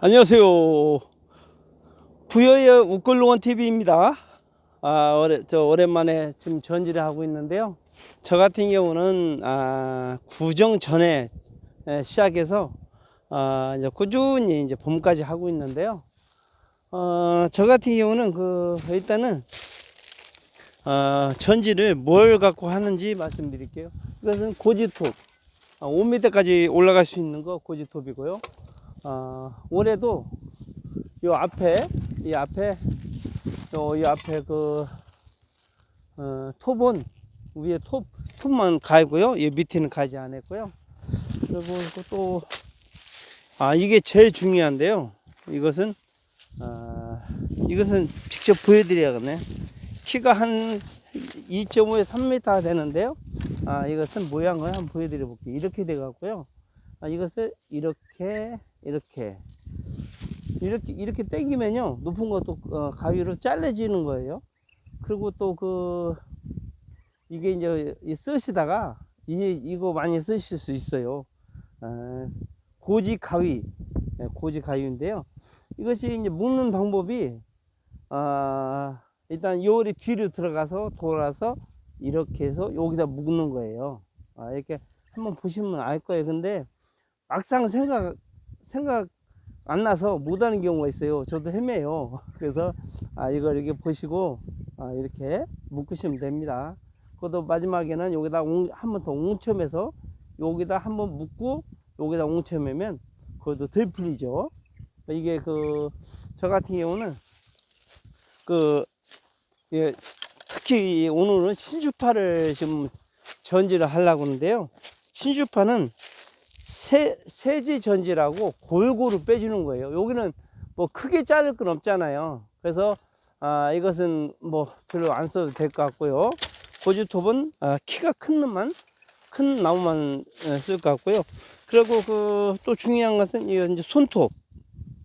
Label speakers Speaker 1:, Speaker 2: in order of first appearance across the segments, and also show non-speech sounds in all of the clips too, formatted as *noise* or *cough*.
Speaker 1: 안녕하세요. 부여의 웃글롱원 TV입니다. 아, 오래, 저 오랜만에 지금 전지를 하고 있는데요. 저 같은 경우는 아, 구정 전에 에, 시작해서 아, 이제 꾸준히 이제 봄까지 하고 있는데요. 어, 저 같은 경우는 그 일단은 어, 전지를 뭘 갖고 하는지 말씀드릴게요. 이것은 고지톱. 아, 5m까지 올라갈 수 있는 거 고지톱이고요. 어, 올해도 요 앞에 이 앞에 요, 이 앞에 그 어, 톱은 위에 톱 톱만 갈고요. 이 밑에는 가지 않았고요. 그리고 또 아 이게 제일 중요한데요. 이것은 아 이것은 직접 보여드려야겠네. 키가 한 2.5에 3m 되는데요. 아 이것은 모양을 한번 보여드려 볼게요. 이렇게 돼 갖고요. 아, 이것을 이렇게 이렇게 이렇게 이렇게 당기면요 높은 것도 어, 가위로 잘라지는 거예요. 그리고 또 그 이게 이제 이 쓰시다가 이 이거 많이 쓰실 수 있어요. 아, 고지 가위, 예, 고지 가위인데요. 이것이 이제 묶는 방법이 아 일단 요리 뒤로 들어가서 돌아서 이렇게 해서 여기다 묶는 거예요. 아, 이렇게 한번 보시면 알 거예요. 근데 막상 생각 생각 안 나서 못 하는 경우가 있어요. 저도 헤매요. *laughs* 그래서 아 이걸 이렇게 보시고 아 이렇게 묶으시면 됩니다. 그것도 마지막에는 여기다 한 번더 웅첨해서 여기다 한 번 묶고 여기다 웅첨하면 그것도 덜 풀리죠. 이게 그 저 같은 경우는 그 예, 특히 오늘은 신주파를 지금 전지를 하려고 하는데요. 신주파는 세, 세지 전지라고 골고루 빼주는 거예요. 여기는 뭐 크게 자를 건 없잖아요. 그래서 아, 이것은 뭐 별로 안 써도 될 것 같고요. 고주톱은 아, 키가 큰 놈만 큰 나무만 쓸 것 같고요. 그리고 그 또 중요한 것은 이 이제 손톱.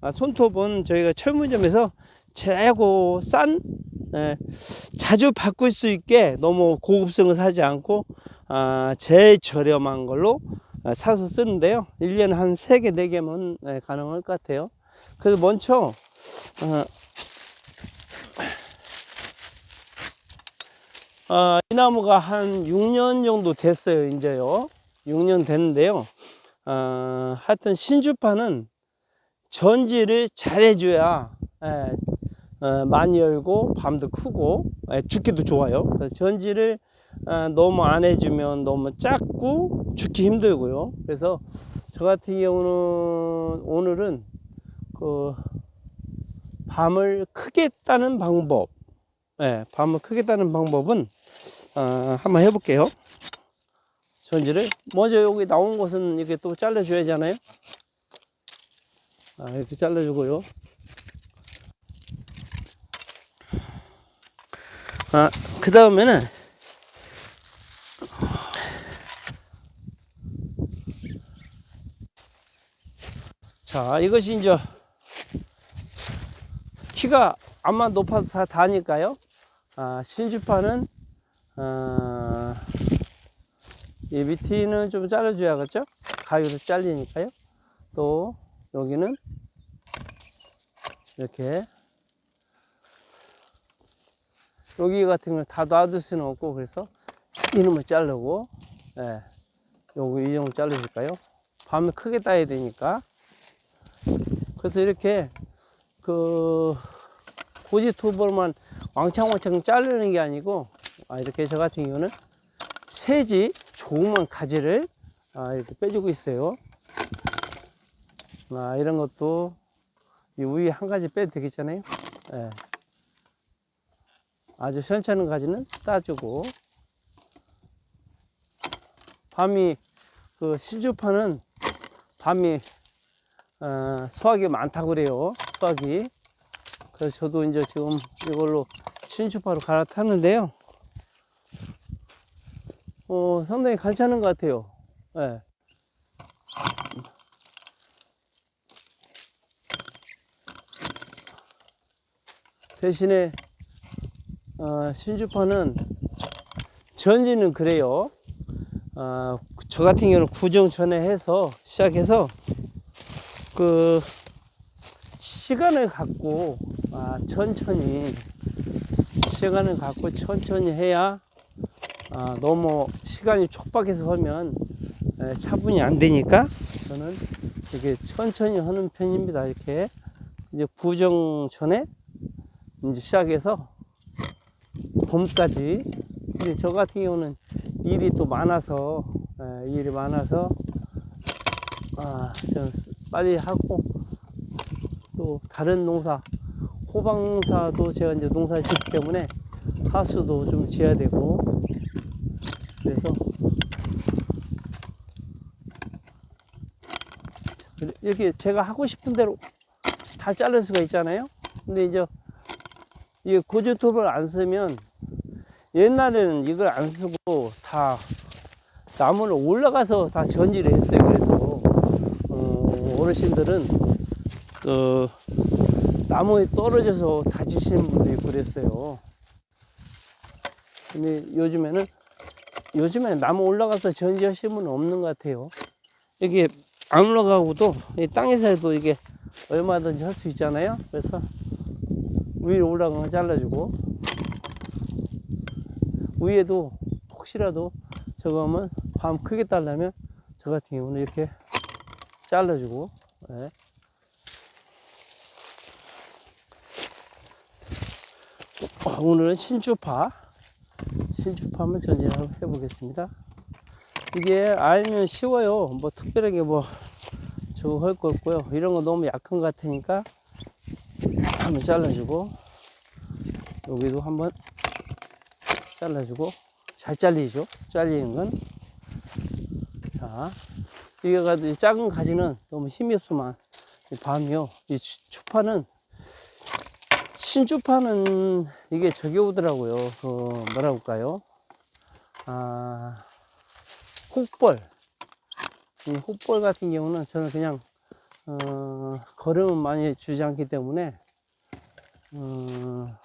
Speaker 1: 아, 손톱은 저희가 철물점에서 최고 싼 예, 자주 바꿀 수 있게 너무 고급성을 사지 않고 아, 제일 저렴한 걸로 아, 사서 쓰는데요. 1년에 한 3개, 4개면 네, 가능할 것 같아요. 그래서 먼저, 어, 아, 이 나무가 한 6년 정도 됐어요, 이제요. 6년 됐는데요. 어, 하여튼 신주파는 전지를 잘 해줘야, 예, 어, 많이 열고, 밤도 크고, 예, 죽기도 좋아요. 전지를 아, 너무 안 해주면 너무 작고 죽기 힘들고요. 그래서 저 같은 경우는 오늘은 그 밤을 크게 따는 방법, 네, 밤을 크게 따는 방법은 어, 한번 해볼게요. 전지를 먼저 여기 나온 것은 이렇게 또 잘라줘야 하잖아요. 아, 이렇게 잘라주고요. 아, 그 다음에는 자, 이것이 이제 키가 암만 높아도 다 다니까요. 아, 신주파는 아, 이 밑에는 좀 잘라줘야겠죠? 가위로 잘리니까요. 또 여기는 이렇게 여기 같은 걸 다 놔둘 수는 없고 그래서 이놈을 자르고 예, 요거 이 정도 자르실까요? 밤에 크게 따야 되니까 그래서 이렇게 그 고지 투벌만 왕창왕창 자르는 게 아니고 아, 이렇게 저 같은 경우는 세지 조그만 가지를 아, 이렇게 빼주고 있어요. 아, 이런 것도 이 위에 한 가지 빼도 되겠잖아요. 예. 아주 시원찮은 가지는 따주고 밤이 그 신주파는 밤이 어, 수확이 많다고 그래요. 수확이. 그래서 저도 이제 지금 이걸로 신주파로 갈아탔는데요. 어, 상당히 괜찮은 것 같아요. 예. 대신에 어, 신주파는 전지는 그래요. 어, 저 같은 경우는 구정 전에 해서 시작해서 그 시간을 갖고 아, 천천히 시간을 갖고 천천히 해야 아, 너무 시간이 촉박해서 하면 에, 차분히 안 되니까 저는 이렇게 천천히 하는 편입니다. 이렇게 이제 구정 전에 이제 시작해서 봄까지. 근데 저 같은 경우는 일이 또 많아서 에, 일이 많아서 아, 저 빨리 하고 또 다른 농사 호박 농사도 제가 이제 농사 짓기 때문에 하수도 좀 지어야 되고 그래서 이렇게 제가 하고 싶은 대로 다 자를 수가 있잖아요. 근데 이제 이 고주톱을 안 쓰면 옛날에는 이걸 안 쓰고 다 나무를 올라가서 다 전지를 했어요. 어, 어르신들은 그 나무에 떨어져서 다치시는 분들이 그랬어요. 근데 요즘에는 요즘에 나무 올라가서 전지하시는 분은 없는 것 같아요. 이게 안 올라가고도 이 땅에서 해도 이게 얼마든지 할 수 있잖아요. 그래서 위로 올라간 거 잘라주고 위에도 혹시라도 저거 하면 밤 크게 달라면 저 같은 경우는 이렇게 잘라주고 예. 어, 오늘은 신주파 신주파 한번 전진을 해보겠습니다. 이게 알면 쉬워요. 뭐 특별하게 뭐 저거 할 거 없고요. 이런 거 너무 약한 것 같으니까 한번 잘라주고 여기도 한번 잘라주고 잘 잘리죠? 잘리는 건. 자, 이게 가지고 이 작은 가지는 너무 힘이 없으면 이 밤이요. 이 주- 주파는 신주파는 이게 저기 오더라고요. 그 뭐라고 할까요? 아 혹벌. 이 혹벌 같은 경우는 저는 그냥 어, 걸음은 많이 주지 않기 때문에 어,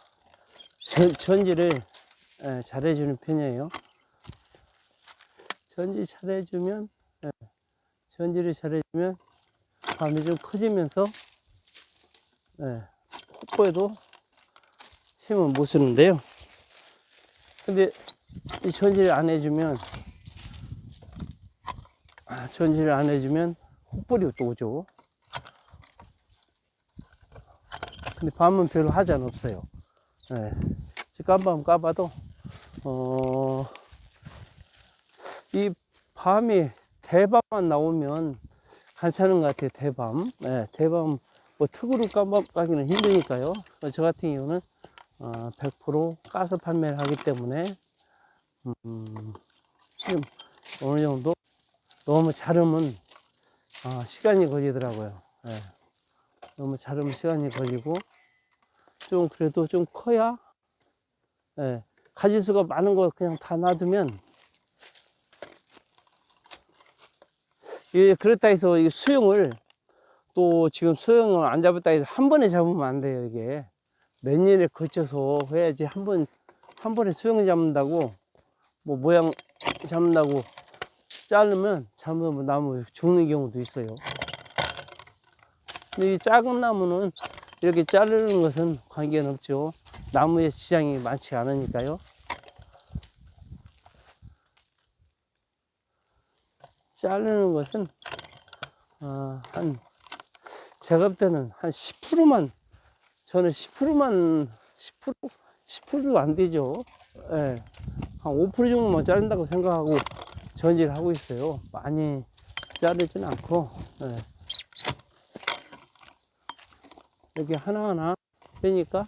Speaker 1: 전, 전지를 예, 잘해주는 편이에요. 전지 잘해주면 예, 전지를 잘해주면 밤이 좀 커지면서 예, 폭포에도 힘을 못 쓰는데요. 근데 이 전지를 안 해주면 아, 전지를 안 해주면 혹벌이 또 오죠. 근데 밤은 별로 하자는 없어요. 예. 깜밤 까봐도 어, 이 밤이 대밤만 나오면 괜찮은 것 같아요. 대밤. 예, 대밤 뭐 특으로 까기는 힘드니까요. 저 같은 경우는 어, 100% 까서 판매를 하기 때문에 음, 좀 어느 정도 너무 자르면 아, 시간이 걸리더라고요. 예. 너무 자르면 시간이 걸리고 좀 그래도 좀 커야 예, 가지수가 많은 거 그냥 다 놔두면 예, 그렇다 해서 이 수영을 또 지금 수영을 안 잡았다 해서 한 번에 잡으면 안 돼요, 이게. 몇 년에 거쳐서 해야지 한 번, 한 번에 수영을 잡는다고, 뭐 모양 잡는다고 자르면 잘못하면 나무 죽는 경우도 있어요. 근데 이 작은 나무는 이렇게 자르는 것은 관계는 없죠. 나무의 지장이 많지 않으니까요. 자르는 것은 어, 한 제가 볼 때는 한 10%만 저는 10%만 10% 10%도 안 되죠. 예. 한5% 정도만 자른다고 생각하고 전지를 하고 있어요. 많이 자르지는 않고 예. 여기 하나하나 빼니까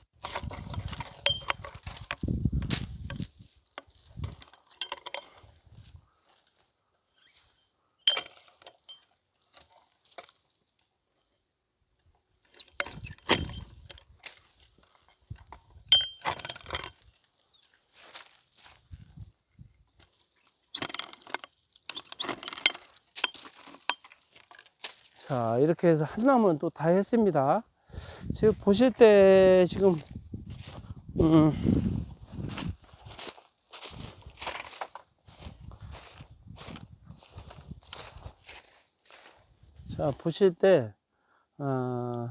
Speaker 1: 자, 이렇게 해서 한나무는 또 다 했습니다. 지금 보실 때 지금, 음, 자, 보실 때, 어,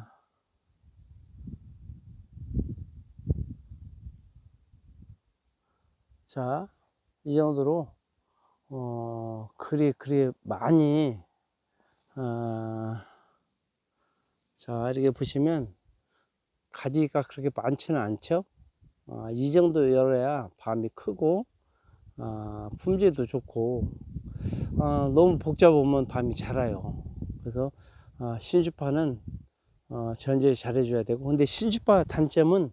Speaker 1: 자, 이 정도로, 어, 글이, 글이 많이, 어, 자, 이렇게 보시면, 가지가 그렇게 많지는 않죠? 어, 이 정도 열어야 밤이 크고, 어, 품질도 좋고, 어, 너무 복잡하면 밤이 자라요. 그래서, 어, 신주파는, 어, 전제 잘해줘야 되고, 근데 신주파 단점은,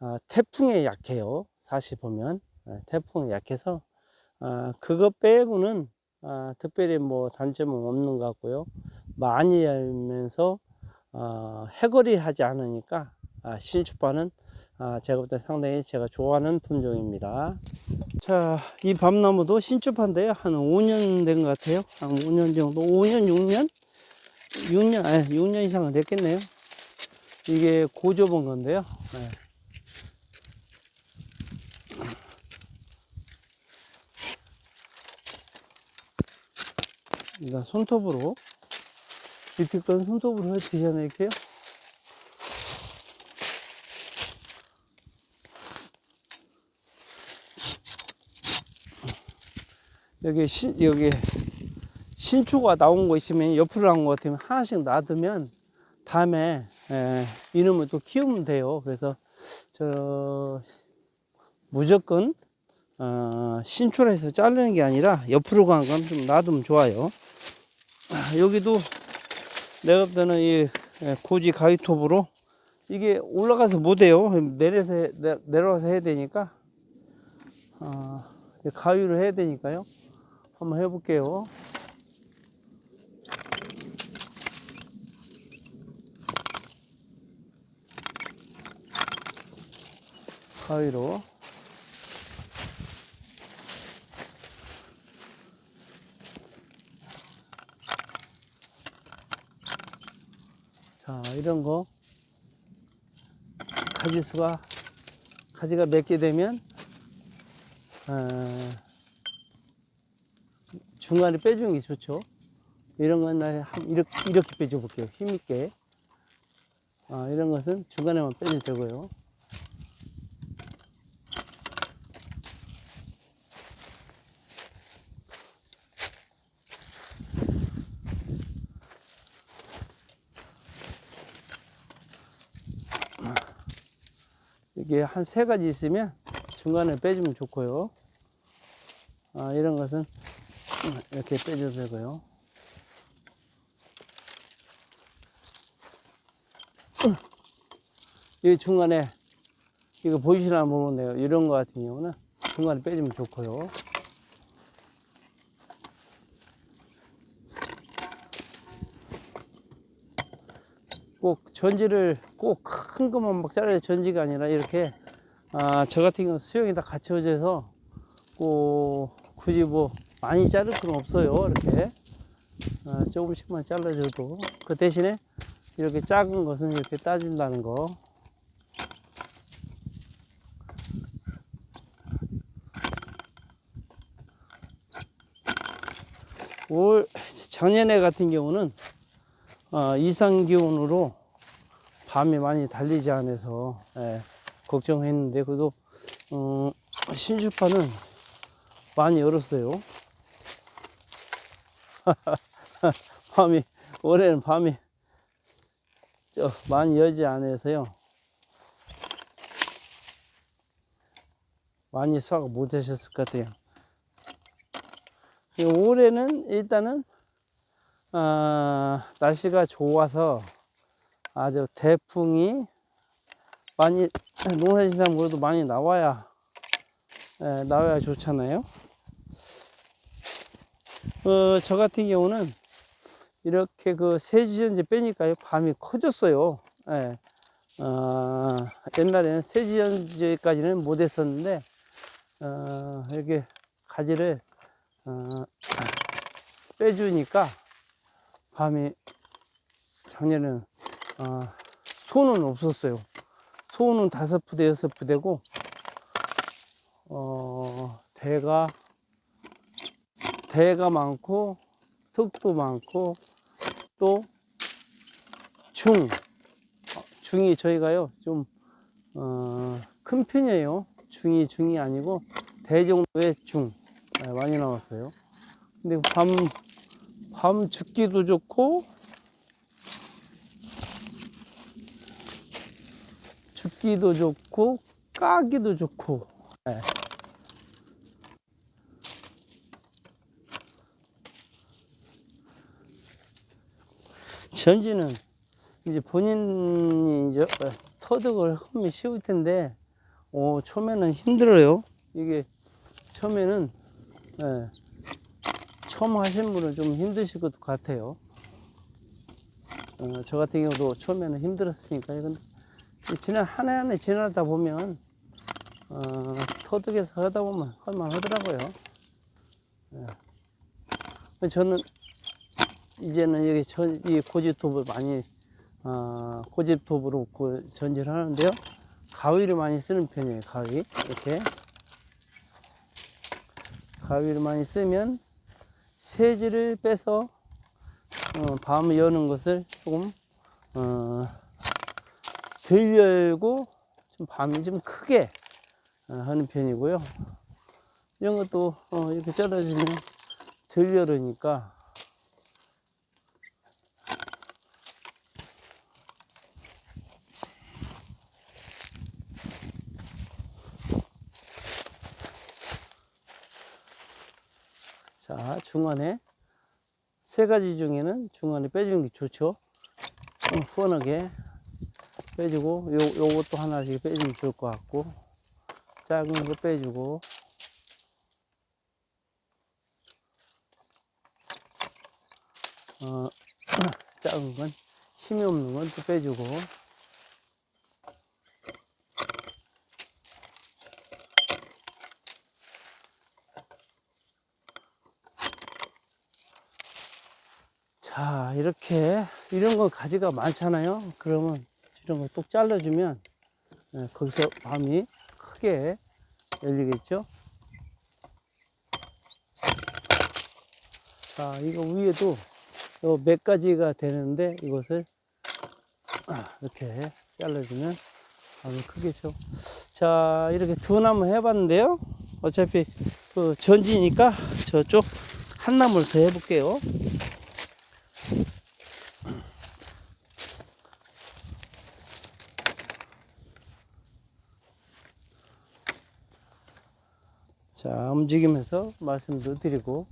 Speaker 1: 어, 태풍에 약해요. 사실 보면. 어, 태풍에 약해서, 어, 그거 빼고는, 어, 특별히 뭐 단점은 없는 것 같고요. 많이 열면서, 어, 해거리 하지 않으니까, 아, 신주파는, 아, 제가 볼 때 상당히 제가 좋아하는 품종입니다. 자, 이 밤나무도 신주파인데요. 한 5년 된 것 같아요. 한 5년 정도. 5년, 6년? 6년, 아니, 6년 이상은 됐겠네요. 이게 고조본 건데요. 네. 일단 손톱으로, 밑에 건 손톱으로 드셔낼게요. 여기 신, 여기 신초가 나온 거 있으면 옆으로 나온 거 같으면 하나씩 놔두면 다음에 에, 이놈을 또 키우면 돼요. 그래서 저 무조건 어, 신초라 해서 자르는 게 아니라 옆으로 간 건 좀 놔두면 좋아요. 아, 여기도 내가 볼 때는 이 에, 고지 가위톱으로 이게 올라가서 못해요. 내려서 내려가서 해야 되니까 어, 가위로 해야 되니까요. 한번 해볼게요. 가위로. 자, 이런 거. 가지수가, 가지가 몇개 되면, 어, 중간에 빼주는 게 좋죠. 이런 건 나 이렇게, 이렇게 빼줘 볼게요. 힘있게. 아, 이런 것은 중간에만 빼도 되고요. 이게 한 세 가지 있으면 중간에 빼주면 좋고요. 아, 이런 것은 이렇게 빼줘도 되고요. 이 중간에 이거 보이시나 모르겠네요. 이런 거 같은 경우는 중간에 빼주면 좋고요. 꼭 전지를 꼭 큰 것만 막 잘라야 전지가 아니라 이렇게 아, 저 같은 경우는 수영이 다 갖춰져서 꼭 굳이 뭐 많이 자를 필요는 없어요. 이렇게 아, 조금씩만 잘라줘도 그 대신에 이렇게 작은 것은 이렇게 따진다는 거. 올 작년에 같은 경우는 어, 이상 기온으로 밤이 많이 달리지 않아서 예, 걱정했는데 그래도 어, 신주파는 많이 얼었어요. *laughs* 밤이 올해는 밤이 저 많이 여지 않아서요. 많이 수확 못 하셨을 것 같아요. 올해는 일단은 아, 날씨가 좋아서 아주 태풍이 많이 농사진사물도 많이 나와야 예, 나와야 좋잖아요. 어, 저 같은 경우는 이렇게 그 세지연제 빼니까요 밤이 커졌어요. 예. 어, 옛날에는 세지연제까지는 못했었는데 어, 이렇게 가지를 어, *clears throat* 빼주니까 밤이 작년에는 어, 소는 없었어요. 소는 다섯 부대 여섯 부대고 어, 대가 대가 많고 특도 많고 또 중. 어, 중이 저희가요 좀 어, 큰 편이에요. 중이 중이 아니고 대정도의 중 네, 많이 나왔어요. 근데 밤, 밤 죽기도 좋고 죽기도 좋고 까기도 좋고 네. 전지는 이제 본인이 이제 어, 터득을 하면 쉬울 텐데 어, 처음에는 힘들어요. 이게 처음에는 예, 처음 하신 분은 좀 힘드실 것 같아요. 어, 저 같은 경우도 처음에는 힘들었으니까요. 근데 이 지난 한 해 한 해 지나다 보면 어, 터득해서 하다 보면 할만 하더라고요. 예. 저는 이제는 여기 전, 이 고집톱을 많이 어, 고집톱으로 그 전지를 하는데요. 가위를 많이 쓰는 편이에요. 가위 이렇게 가위를 많이 쓰면 세지를 빼서 어, 밤 여는 것을 조금 어, 덜 열고 좀 밤이 좀 크게 어, 하는 편이고요. 이런 것도 어, 이렇게 잘라주면 덜 열으니까 자, 중간에 세 가지 중에는 중간에 빼주는 게 좋죠. 좀 후원하게 빼주고, 요, 요것도 하나씩 빼주면 좋을 것 같고, 작은 거 빼주고, 어, *clears throat* 작은 건 힘이 없는 건 또 빼주고, 자, 이렇게 이런 거 가지가 많잖아요. 그러면 이런 거 똑 잘라주면 예, 거기서 밤이 크게 열리겠죠. 자, 이거 위에도 요몇 가지가 되는데 이것을 아, 이렇게 잘라주면 밤이 크겠죠. 자, 이렇게 두 나무 해봤는데요. 어차피 그 전지니까 저쪽 한 나무를 더 해볼게요. 자, 움직이면서 말씀도 드리고.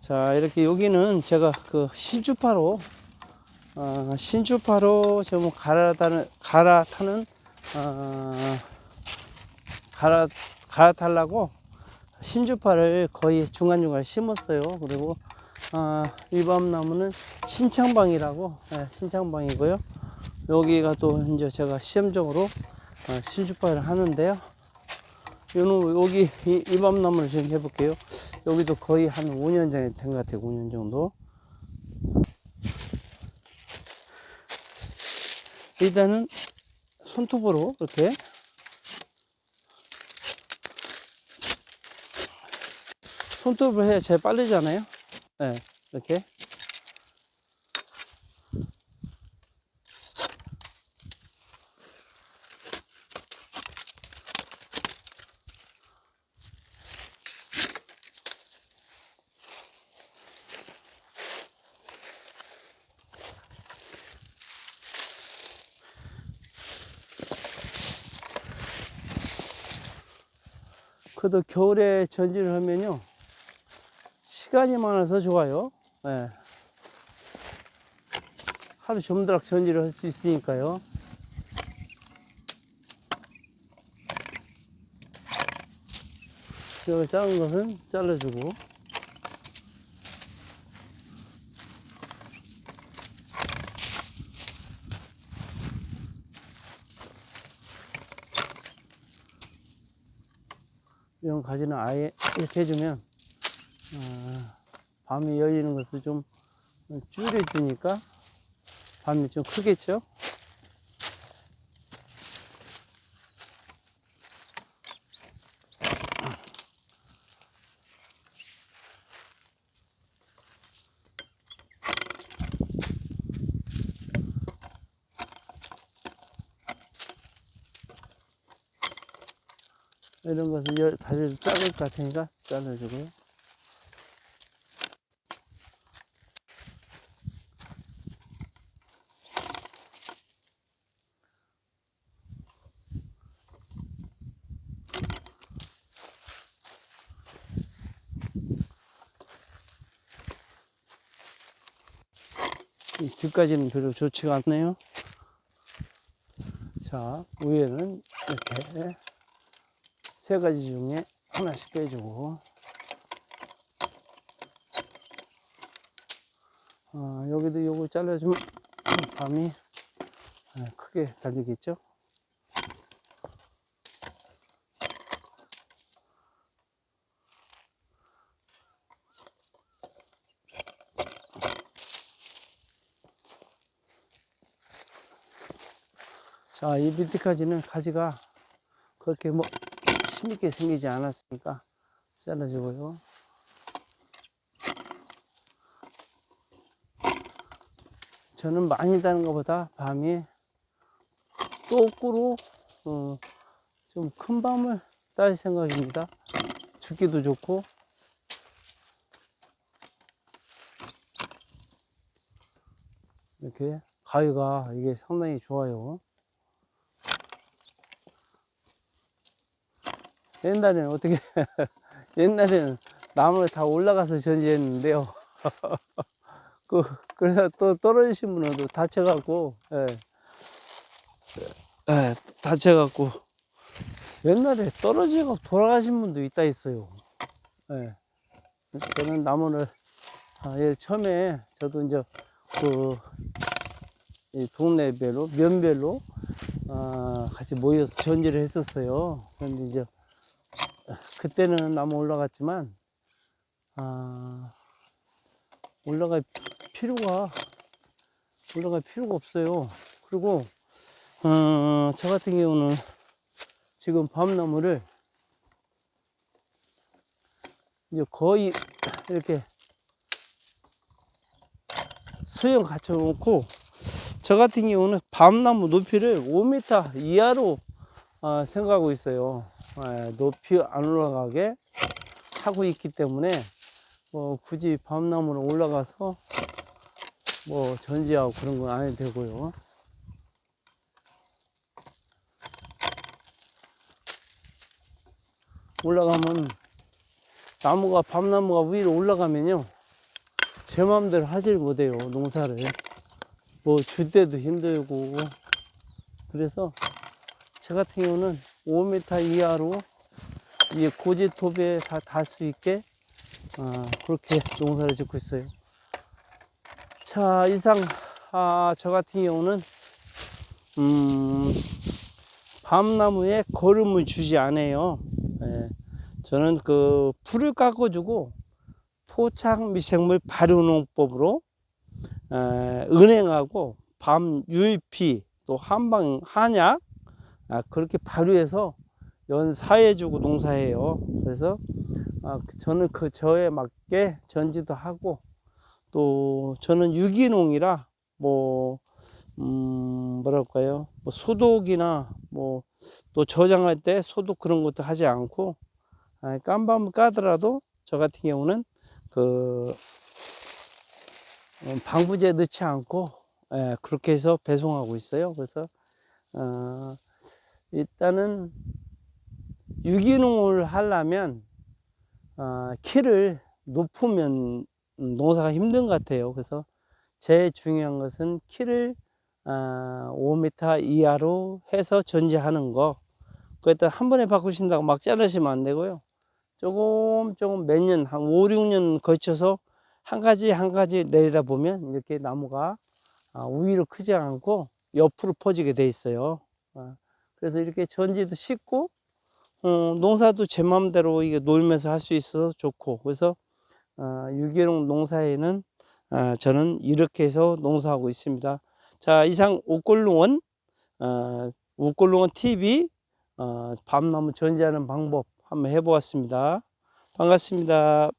Speaker 1: 자, 이렇게 여기는 제가 그 신주파로, 어, 신주파로 좀 갈아타는, 갈아타는, 어, 갈아, 갈아타려고 신주파를 거의 중간중간 심었어요. 그리고, 어, 일밤나무는 신창방이라고, 예, 신창방이고요. 여기가 또 이제 제가 시험적으로 어, 신주파를 하는데요. 요는 여기 이- 이밤나무를 지금 해볼게요. 여기도 거의 한 5년 전에 된 것 같아요. 5년 정도. 일단은 손톱으로 이렇게 손톱을 해야 잘 빠르잖아요. 네, 이렇게. 그래도 겨울에 전지를 하면요. 시간이 많아서 좋아요. 예. 하루 점드락 전지를 할 수 있으니까요. 여기 작은 것은 잘라주고. 이런 가지는 아예 이렇게 해주면 어, 밤이 열리는 것을 좀 줄여주니까 밤이 좀 크겠죠? 것 같으니까 잘라주고요. 이 뒤까지는 별로 좋지가 않네요. 자, 위에는 이렇게 세 가지 중에 하나씩 빼주고, 아, 여기도 요거 잘라주면 *clears throat* 밤이 아, 크게 달리겠죠? 자, 이 밑에까지는 가지가 그렇게 뭐 힘있게 생기지 않았으니까 잘라주고요. 저는 많이 다는 것보다 밤이 또꾸로 어, 좀큰 밤을 딸 생각입니다. 죽기도 좋고 이렇게 가위가 이게 상당히 좋아요. 옛날에는 어떻게 *laughs* 옛날에는 나무에 다 올라가서 전지했는데요. *laughs* 그 그래서 또 떨어지신 분은 또 다쳐갖고 예. 예, 다쳐갖고 옛날에 떨어지고 돌아가신 분도 있다 있어요. 예. 저는 나무를 아, 예, 처음에 저도 이제 그이 동네별로 면별로 아, 같이 모여서 전지를 했었어요. 그런데 이제 그때는 나무 올라갔지만 아 올라갈 필요가 올라갈 필요가 없어요. 그리고 어, 저 같은 경우는 지금 밤나무를 이제 거의 이렇게 수영 갖춰 놓고 저 같은 경우는 밤나무 높이를 5m 이하로 어, 생각하고 있어요. 예, 높이 안 올라가게 하고 있기 때문에 뭐 굳이 밤나무로 올라가서 뭐 전지하고 그런 건 안 해도 되고요. 올라가면 나무가 밤나무가 위로 올라가면요. 제 마음대로 하질 못해요 농사를. 뭐 줄 때도 힘들고. 그래서 저 같은 경우는 5m 이하로 이 고지톱에 다달수 있게 아, 그렇게 농사를 짓고 있어요. 자 이상 아, 저 같은 경우는 음, 밤나무에 거름을 주지 않아요. 예, 저는 그 풀을 깎아주고 토착 미생물 발효농법으로 에, 은행하고 밤 유일피 또 한방 한약 아, 그렇게 발효해서 연사해주고 농사해요. 그래서 아, 저는 그 저에 맞게 전지도 하고 또 저는 유기농이라 뭐 음, 뭐랄까요 뭐 소독이나 뭐 또 저장할 때 소독 그런 것도 하지 않고 아, 깜밤을 까더라도 저 같은 경우는 그 음, 방부제 넣지 않고 예, 그렇게 해서 배송하고 있어요. 그래서 어, 일단은 유기농을 하려면 어, 키를 높으면 농사가 힘든 것 같아요. 그래서 제일 중요한 것은 키를 어, 5m 이하로 해서 전지하는 거. 그랬다 한 번에 바꾸신다고 막 자르시면 안 되고요. 조금 조금 몇 년, 한 5, 6년 거쳐서 한 가지 한 가지 내리다 보면 이렇게 나무가 아, 위로 크지 않고 옆으로 퍼지게 돼 있어요. 아, 그래서 이렇게 전지도 쉽고 어, 농사도 제 마음대로 이게 놀면서 할 수 있어서 좋고 그래서 어, 유기농 농사에는 어, 저는 이렇게 해서 농사하고 있습니다. 자 이상 옥골농원 어, 옥골농원 TV 어, 밤나무 전지하는 방법 한번 해보았습니다. 반갑습니다.